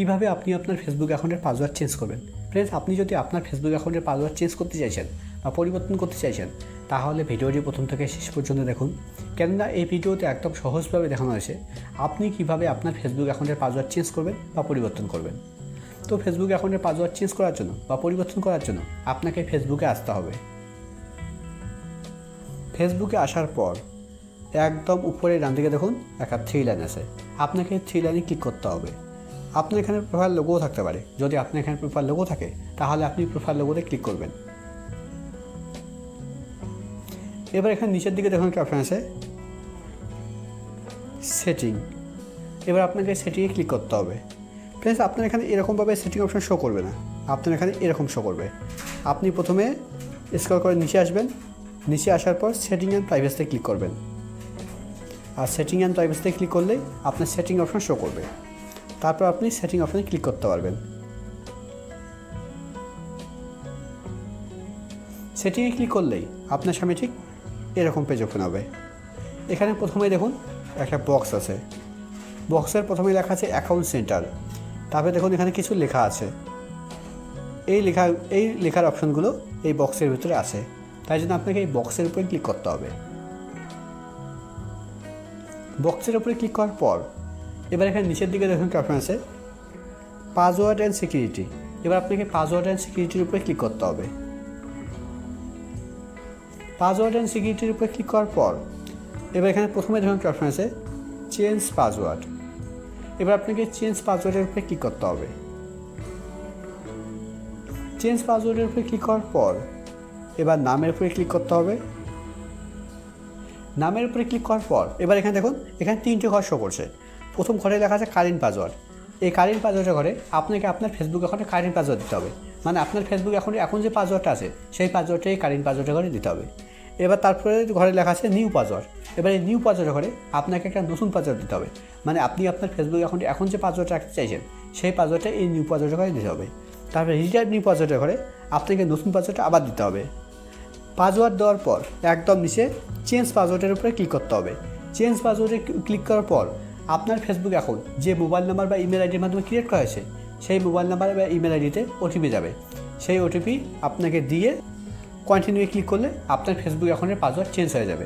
কীভাবে আপনি আপনার ফেসবুক অ্যাকাউন্টের পাসওয়ার্ড চেঞ্জ করবেন? ফ্রেন্ডস আপনি যদি আপনার ফেসবুক অ্যাকাউন্টের পাসওয়ার্ড চেঞ্জ করতে চাইছেন বা পরিবর্তন করতে চাইছেন, তাহলে ভিডিওটি প্রথম থেকে শেষ পর্যন্ত দেখুন। কেননা এই ভিডিওতে একদম সহজভাবে দেখানো হয়েছে আপনি কীভাবে আপনার ফেসবুক অ্যাকাউন্টের পাসওয়ার্ড চেঞ্জ করবেন বা পরিবর্তন করবেন। তো ফেসবুক অ্যাকাউন্টের পাসওয়ার্ড চেঞ্জ করার জন্য বা পরিবর্তন করার জন্য আপনাকে ফেসবুকে আসতে হবে। ফেসবুকে আসার পর একদম উপরে ডান দিকে দেখুন একটা থ্রি লাইন আছে। আপনাকে থ্রি লাইনে ক্লিক করতে হবে। আপনার এখানে প্রোফাইল লোগোও থাকতে পারে। যদি আপনার এখানে প্রোফাইল লোগো থাকে, তাহলে আপনি প্রোফাইল লোগোতে ক্লিক করবেন। এবার এখানে নিচের দিকে দেখুন একটা অপশান আছে সেটিং এবার আপনাকে সেটিংয়ে ক্লিক করতে হবে। ফ্রেন্ডস আপনার এখানে এরকমভাবে সেটিং অপশান শো করবে না। আপনার এখানে এরকম শো করবে। আপনি প্রথমে স্ক্রল করে নিচে আসবেন। নিচে আসার পর সেটিং অ্যান্ড প্রাইভেসিতে ক্লিক করবেন। আর সেটিং অ্যান্ড প্রাইভেসিতে ক্লিক করলেই আপনার সেটিং অপশন শো করবে। তারপর আপনি সেটিং অপশানে ক্লিক করতে পারবেন। সেটিংয়ে ক্লিক করলেই আপনার সামনে ঠিক এরকম পেজ ওপেন হবে। এখানে প্রথমে দেখুন একটা বক্স আছে। বক্সের প্রথমে লেখা আছে অ্যাকাউন্ট সেন্টার তারপরে দেখুন এখানে কিছু লেখা আছে। এই লেখা, এই লেখার অপশনগুলো এই বক্সের ভিতরে আছে। তাই জন্য আপনাকে এই বক্সের উপরে ক্লিক করতে হবে। বক্সের উপরে ক্লিক করার পর এবার এখানে নিচের দিকে দেখুন কি আছে। পাসওয়ার্ড অ্যান্ড সিকিউরিটি এবার আপনাকে পাসওয়ার্ড অ্যান্ড সিকিউরিটির উপরে ক্লিক করতে হবে। পাসওয়ার্ড অ্যান্ড সিকিউরিটির উপরে ক্লিক করার পর, এবার এখানে প্রথমে দেখুন কি আছে চেঞ্জ পাসওয়ার্ড এবার আপনাকে চেঞ্জ পাসওয়ার্ডের উপরে ক্লিক করতে হবে। চেঞ্জ পাসওয়ার্ডের উপরে ক্লিক করার পর, এবার নামের উপরে ক্লিক করতে হবে। নামের উপরে ক্লিক করার পর, এবার এখানে দেখুন, এখানে তিনটে ঘর শো করছে। প্রথম ঘরে লেখা আছে কারেন্ট পাসওয়ার্ড। এই কারেন্ট পাসওয়ার্ডের ঘরে আপনাকে আপনার ফেসবুক অ্যাকাউন্টে কারেন্ট পাসওয়ার্ড দিতে হবে। মানে আপনার ফেসবুক অ্যাকাউন্টে এখন যে পাসওয়ার্ডটা আছে, সেই পাসওয়ার্ডটাই কারেন্ট পাসওয়ার্ডের ঘরে দিতে হবে। এবার তারপরে ঘরে লেখা আছে নিউ পাসওয়ার্ড। এবার এই নিউ পাসওয়ার্ডের ঘরে আপনাকে একটা নতুন পাসওয়ার্ড দিতে হবে। মানে আপনি আপনার ফেসবুক অ্যাকাউন্টে এখন যে পাসওয়ার্ডটা রাখতে চাইছেন, সেই পাসওয়ার্ডটা এই নিউ পাসওয়ার্ডের ঘরে দিতে হবে। তারপরে রিটায়ার নিউ পাসওয়ার্ডের ঘরে আপনাকে নতুন পাসওয়ার্ডটা আবার দিতে হবে। পাসওয়ার্ড দেওয়ার পর একদম নিচে চেঞ্জ পাসওয়ার্ডের উপরে ক্লিক করতে হবে। চেঞ্জ পাসওয়ার্ডে ক্লিক করার পর আপনার ফেসবুক অ্যাকাউন্ট যে মোবাইল নাম্বার বা ইমেল আইডির মাধ্যমে ক্রিয়েট করা হয়েছে, সেই মোবাইল নাম্বার বা ইমেল আইডিতে ওটিপি যাবে। সেই ওটিপি আপনাকে দিয়ে কন্টিনিউ ক্লিক করলে আপনার ফেসবুক অ্যাকাউন্টের পাসওয়ার্ড চেঞ্জ হয়ে যাবে।